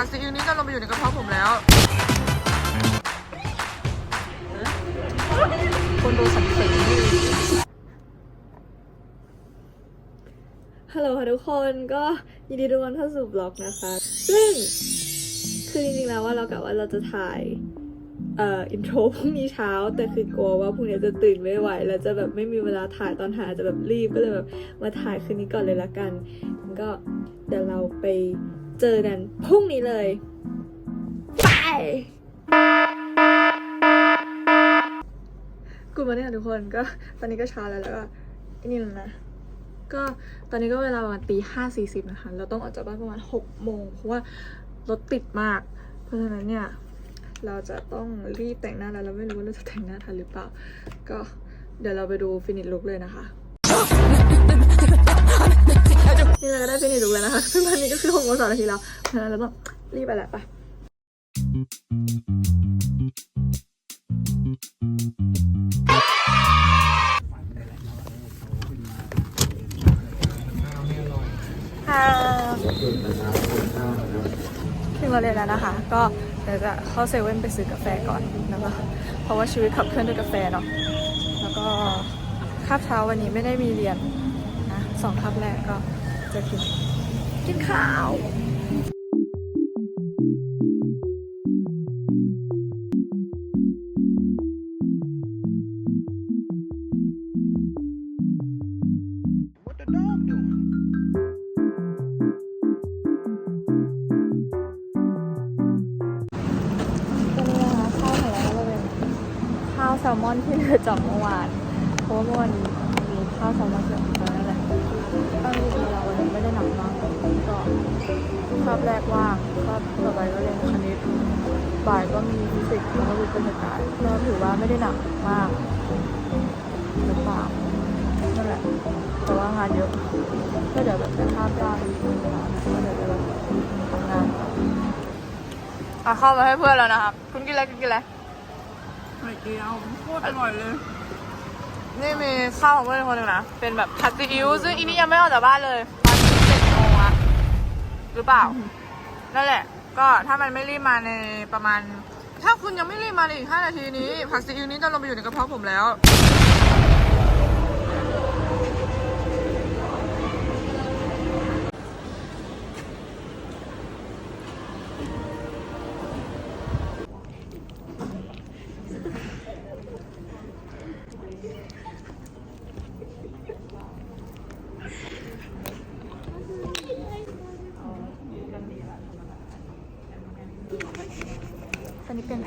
ผักซีอิ๊วนี้จะลงไปอยู่ในกระเพาะผมแล้ว คนดูสังเกตฮัลโหลค่ะทุกคนก็ยินดีต้อนรับเข้าสู่บล็อกนะคะ ซึ่งคือจริงๆแล้วว่าเรากะว่าเราจะถ่ายเอ่ออินโทรพรุ่งนี้เช้า แต่คือกลัวว่าพรุ่งนี้จะตื่นไม่ไหว แล้วจะแบบไม่มีเวลาถ่ายตอนถ่ายจะแบบรีบก็เลยแบบมาถ่ายคืนนี้ก่อนเลยละกันก็เดี๋ยวเราไป เจอกันพรุ่งนี้เลย ไปกูมาเนี่ยทุกคนก็ตอนนี้ก็เช้าแล้วแล้วก็นี่แล้วนะก็ตอนนี้ก็เวลาประมาณตีห้าสี่สิบนะคะ เราต้องออกจากบ้านประมาณหกโมงเพราะว่ารถติดมาก เพราะฉะนั้นเนี่ย เราจะต้องรีบแต่งหน้าแล้วเราไม่รู้ว่าเราจะแต่งหน้าทันหรือเปล่า ก็เดี๋ยวเราไปดูฟินิชลุกเลยนะคะ นี่เราก็ได้ฟินิชลุกแล้วนะคะซึ่งตอนนี้ก็คือหกโมงสองนาทีแล้วเพราะฉะนั้นเราต้องรีบไปแหละไปค่ะถึงเราเรียนแล้วนะคะ ก็เดี๋ยวจะเข้าเซเว่นไปซื้อกาแฟก่อนแล้วก็เพราะว่าชีวิตขับเคลื่อนด้วยกาแฟเนาะแล้วก็คาบเช้าวันนี้ไม่ได้มีเรียนนะสองคาบแรกก็ จะกินกินข้าวข้าวแซลมอนที่เหลือจากเมื่อวานเพราะว่าเมื่อวานมีข้าวแซลมอนเยอะ ตั้งจริงๆเราวันนี้ไม่ได้หนักมากก็คาบแรกว่างคาบต่อไปก็เรียนคณิตบ่ายก็มีฟิสิกส์แล้วก็วิทยาการก็ถือว่าไม่ได้หนักมากหรือเปล่านั่นแหละแต่ว่างานเยอะก็เดี๋ยวแบบจะคาบย่างก็เดี๋ยวจะแบบทำงานอะเข้ามาให้เพื่อนแล้วนะครับ คุณกินอะไรคุณกินอะไรไม่เกี่ยวโคตรอร่อยเลย นี่มีข้าวของเพื่อนคนหนึ่งนะ เป็นแบบผัดซีอิ๊วซึ่งอีนี่ยังไม่ออกจากบ้านเลยตอนนี้เจ็ดโมงอะหรือเปล่า นั่นแหละ ก็ถ้ามันไม่รีบมาในประมาณ ถ้าคุณยังไม่รีบมาในอีกห้านาทีนี้ ผักซีอิ๊วนี้จะลงไปอยู่ในกระเพาะผมแล้ว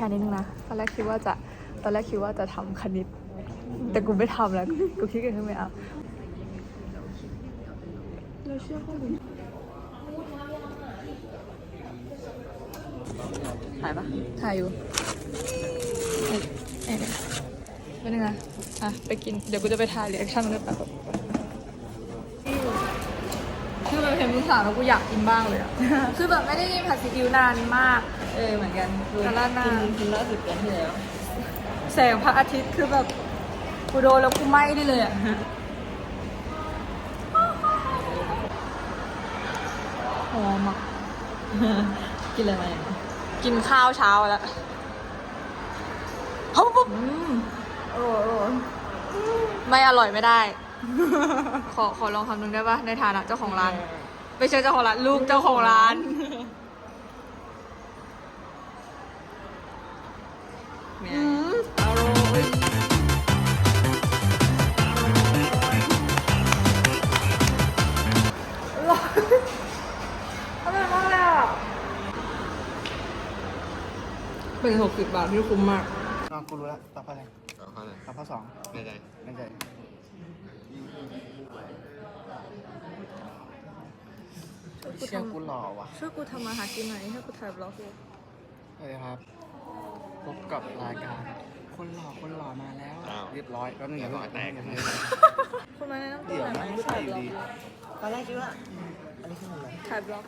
นนี้เปลี่ยนแผนนิดนึงนะ ตอนแรกคิดว่าจะ ตอนแรกคิดว่าจะทำคณิต แต่กูไม่ทำแล้ว กูคิดกันขึ้นไม่เอาเราเชื่อข้อมูลถ่ายปะถ่ายอยู่เอ๊ะเป็นยังไงอะ ไปกิน เดี๋ยวกูจะไปถ่ายรีแอคชั่นด้วยแป๊บคือแบบเห็นมึงถามแล้วกูอยากกินบ้างเลยอะ คือแบบไม่ได้กินผัดซีอิ๊วนานมาก เออเหมือนกันแต่ละหน้ากินกินล่าสุดกันที่แล้ว แสงพระอาทิตย์คือแบบกูโดนแล้วกูไหม้ได้เลยอะหอมอะกินอะไรมากินข้าวเช้าแล้วปุ๊บปุ๊บอืมโอ้โหไม่อร่อยไม่ได้ ขอขอลองคำหนึ่งได้ปะในฐานะเจ้าของร้าน ไม่ใช่เจ้าของร้านลูกเจ้าของร้าน แม่ อืมอร่อยอร่อยอร่อยมากเลยอะเป็นหกสิบบาทที่คุ้มมากน้องกูรู้แล้วตอบข้ออะไรต่อข้อไหนตอบข้อสองในใจไม่ใช่เชื่อกูหล่อว่ะช่วยกูทำมาหากินหน่อยให้กูถ่ายบล็อกเลยสวัสดีครับ พบกับรายการ คนหล่อคนหล่อมาแล้วเรียบร้อยแล้วหนึ่งเดี๋ยวก็แตกกันเลยคุณมาแนะนำตัวเดี๋ยวหน่อยนะไหมไม่ใช่อยู่ดีตอนแรกคิดว่าอันนี้คืออะไรถ่ายบล็อก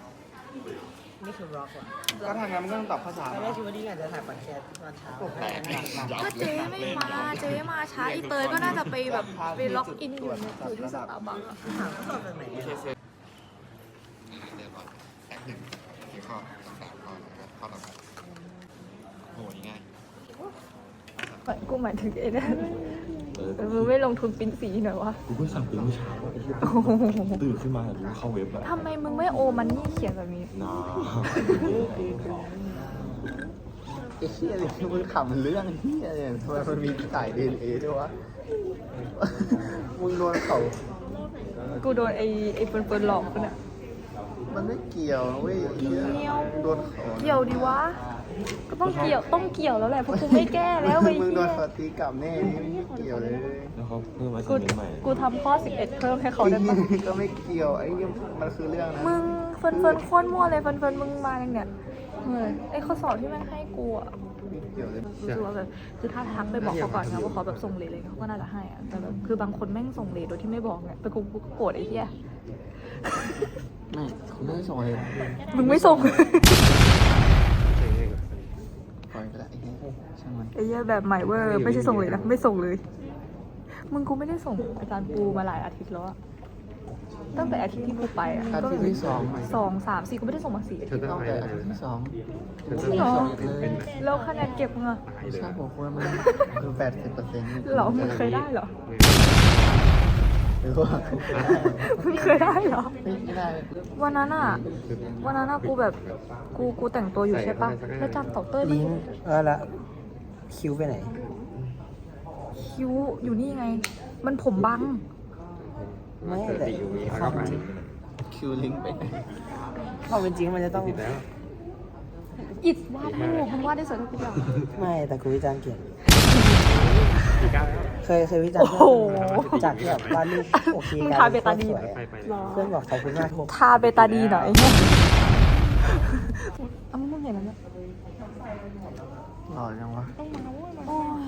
นี่คือบล็อกว่ะก็ทางนั้นมันก็ต้องตอบข้อสามตอนแรกคิดว่านี่อาจจะถ่ายปัดแคสตอนเช้าแตกหนักหนักยับก็เลเจ๊ยไม่มาเจ๊มาช้าอีเตยก็น่าจะไปแบบไปล็อกอินอยู่ในคือที่สตาร์บัคอะถามว่าตอนไหนอะ เดี๋ยวก่อนแตกหนึ่งกี่ข้อสองสามข้อ กู หมายถึงไอ้นั่นเออมึงไม่ลงทุนปริ้นสีหน่อยวะกูเพิ่งสั่งเป็นเมื่อเช้าไอ้เหี้ยโอ้โหตื่นขึ้นมาดูเข้าเว็บอะทำไมมึงไม่โอมันนี่เขียนแบบนี้ นาไอ้เหี้ยเลยมึงขำเรื่องเหี้ยเนี่ยทำไมมันมีสายดีเอ็นเอด้วยวะ มึงโดนเขา กูโดนไอ้ไอ้เฟิร์นๆหลอกปะเนี่ยมันไม่เกี่ยวนะเว้ยไอ้เหี้ยเกี่ยวโดนเขา เกี่ยวดิวะ ก็ต้องเกี่ยวต้องเกี่ยวแล้วแหละเพราะกูไม่แก้แล้วไอ้มึงเหี้โดนยเขาตีกลับแน่นี่ไม่เกี่ยวเลยแล้วเขาเพิ่มมากูสิ่งใหม่กูทำข้อ 11 เพิ่มให้เขาได้ปะก็ไม่เกี่ยวไอ้เหี้ยมันคือเรื่องนะมึงเฟิร์นเฟิร์นโคตรมั่วเลยเฟิร์นเฟิร์นมึงมาอย่างเนี่ยเฮ้ยไอ้ข้อสอบที่มันให้กูอะไม่เกี่ยวเลยรู้สึกว่าแบบคือถ้าทักไปบอกเขาก่อนนะว่าเขาแบบส่งเลทอะไรเงี้ยเขาก็น่าจะให้อะแต่แบบคือบางคนแม่งส่งเลทโดยที่ไม่บอกเนี่ยแต่กูกูก็โกรธไอ้เหี้ยไม่คุณไม่ได้ส่งเลยมึงไม่ส่ง ไอ้เหี้ยแบบใหม่เวอร์ไม่ใช่ส่งเลยนะไม่ส่งเลย มึงกูไม่ได้ส่งอาจารย์ปูมาหลายอาทิตย์แล้วอะตั้งแต่อาทิตย์ที่กูไปอะอาก็ทิตย์ที่สองสองสามสี่กูไม่ได้ส่งมาสี่อาทิตย์ต้องแต่อาทิตย์ที่สองจริงเหรอ เลยแล้วคะแนนเก็บมึงอะใช่ผมควรมันคือแปดสิบเปอร์เซ็นต์เหรอมึงเคยได้เหรอหรือว่ามึงเคยได้เหรอ ไม่ได้วันนั้นอะวันนั้นอะกูแบบกูกูแต่งตัวอยู่ใช่ปะแล้วจำเต่าเต้ยมันลิงก์เออละ คิวไปไหน คิ้วอยู่นี่ไง มันผมบัง ไม่แต่ความเป็นจริงคิวลิงก์ไปไหนความเป็นจริงมันจะต้องอิดวาดรูปมึงวาดได้สวยทุกอย่างไม่แต่กูวิจารณ์เก่งเคยเคยวิจารโอ้ณ์โหจากที่แบบวาดรูปโอเคมึงกทาลายเบเป็นตาโคตรดีสวยอะเพื่อนบอกขอบคุณมากทุกทาเบตาดีหน่อยเอามึงเห็นแล้วเนี่ย หล่อจังวะโอ้ย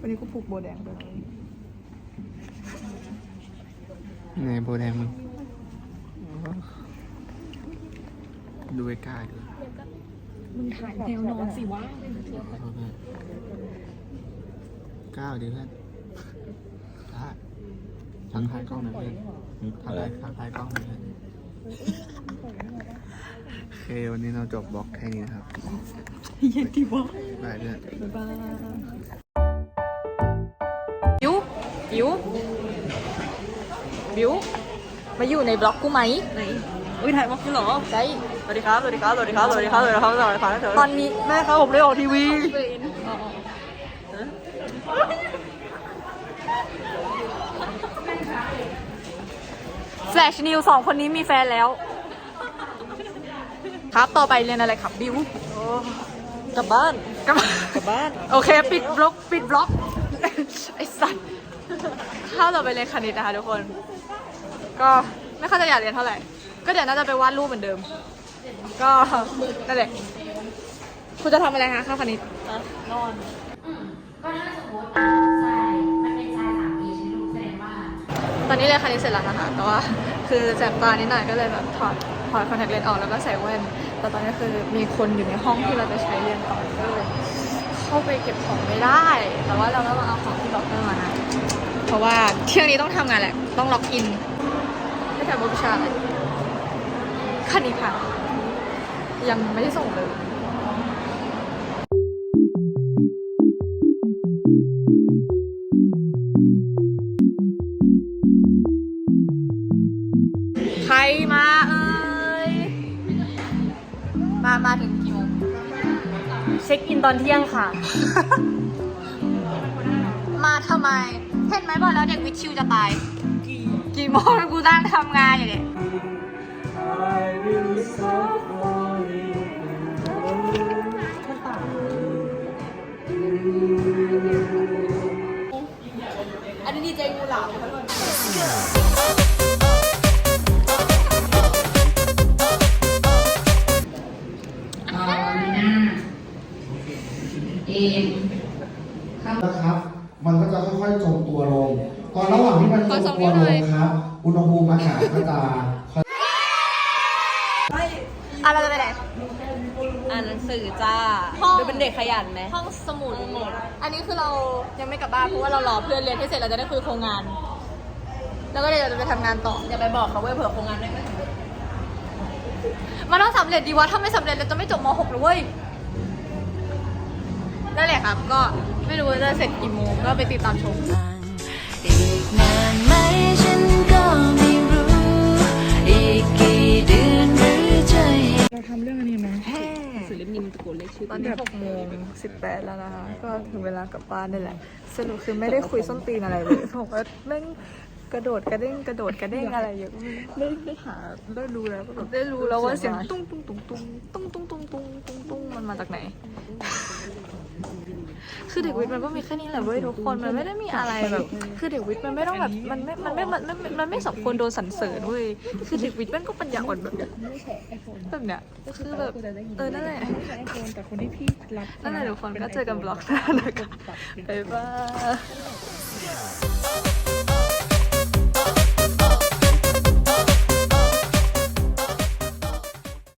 วันนี้กูผูกโบแดงด้วยในโบแดงมึง ดูไอ้กล้าดูมึงถ่ายแนวนอนสิวะก้าวดิเพื่อนได้ทักทายกล้องหน่อยเพื่อนทักทายทักทายกล้องหน่อยเพื่อนโอเควันนี้เราจบบล็อกแค่นี้นะครับเย็นดีวะบายเพื่อนบ๊ายบายบิวบิวบิวมาอยู่ในบล็อกกูไหมไหนอุ้ยถ่ายมาคุณเหรอใช่ สวัสดีครับ สวัสดีครับ สวัสดีครับ สวัสดีครับ สวัสดีครับ สวัสดีครับสวัสดีครับตอนนี้แม่ครับผมได้ออกทีวีแฟลชนิวสองคนนี้มีแฟนแล้ว ครับต่อไปเรียนอะไรครับบิวกลับบ้าน กลับกลับบ้าน โอเค ปิดบล็อก ปิดบล็อก ไอ้สัตว์เข้าต่อไปเรียนคณิตนะคะทุกคน ก็ไม่ค่อยจะอยากเรียนเท่าไหร่ ก็เดี๋ยวน่าจะไปวาดรูปเหมือนเดิม ก็นั่นแหละคุณจะทำอะไรคะข้าวคณิตนอนก็ถ้าสมมติอะทรายมันเป็นทรายสามปีใช่ไหมลูกแสดงว่า ตอนนี้เรียนคณิตเสร็จแล้วนะคะแต่ว่าคือแสบตานิดหน่อยก็เลยแบบถอดถอดคอนแทคเลนส์ออกแล้วก็ใส่แว่นแต่ตอนนี้คือมีคนอยู่ในห้องที่เราจะใช้เรียนต่อก็เลยเข้าไปเก็บของไม่ได้ แต่ว่าเราก็มาเอาของที่ล็อกเกอร์มานะเพราะว่าเที่ยงนี้ต้องทำงานแหละต้องล็อกอินไม่แต่บุญชาเลยคณิตค่ะ ยังไม่ได้ส่งเลยใครมาเอ่ย มา มาถึงกี่โมง เช็คอินตอนเที่ยงค่ะ มาทำไม เห็นไหมบอกแล้วเด็กวิทย์ชิวจะตาย กี่โมงกูตั้งทำงานอยู่เนี่ยอันนี้ เจงูหลามนะครับ มันก็จะค่อยๆจมตัวลง ตอนระหว่างที่มันจมตัวลงครับ อุณหภูมิอากาศก็จะค่อย อะเราจะไปไหน อ่านหนังสือจ้าดูเป็นเด็กขยันไหมห้องสมุดอันนี้คือเรายังไม่กลับบ้านเพราะว่าเรารอเพื่อนเรียนให้เสร็จเราจะได้คุยโครงงาน แล้วก็เดี๋ยวเราจะไปทำงานต่อ อย่าไปบอกเขาเว้ยเผื่อโครงงานไม่สำเร็จมันต้องสำเร็จดีวะ ถ้าไม่สำเร็จเราจะไม่จบม .6 เลยเว้ยนั่นแหละครับ ก็ไม่รู้ว่าจะเสร็จกี่โมงก็ไปติดตามชม อีกนานไหมฉันก็ไม่รู้ อีกกี่เดือนหรือจะเห็นเราทำเรื่องอันนี้ไหม สื่อเล่มนี้มันตะโกนเรียกชื่อตอนนี้6โมง18แล้วนะคะ ก็ถึงเวลากลับบ้านได้แหละ สรุปคือไม่ได้คุยส้นตีนอะไรเลยผมว่าแม่งกระโดดกระเด้งกระโดดกระเด้งอะไรเยอะได้ได้หาได้รู้แล้วแบบได้รู้แล้วว่าเสียงตุ้งตุ้งตุ้งตุ้งตุ้งตุ้งตุ้งตุ้งตุ้งตุ้งมันมาจากไหน คือเด็กวิทย์มันก็มีแค่นี้แหละเว้ยทุกคนมันไม่ได้มีอะไรแบบคือเด็กวิทย์มันไม่ต้องแบบมันไม่มันไม่มันไม่มันไม่สมควรโดนสรรเสริญเว้ยคือเด็กวิทย์มันก็ปัญญาอ่อนแบบเนี้ยแบบเนี้ยคือแบบเออนั่นแหละแต่คนที่พี่รับนั่นแหละทุกคนก็เจอกันบล็อกหน้านะคะบ๊ายบาย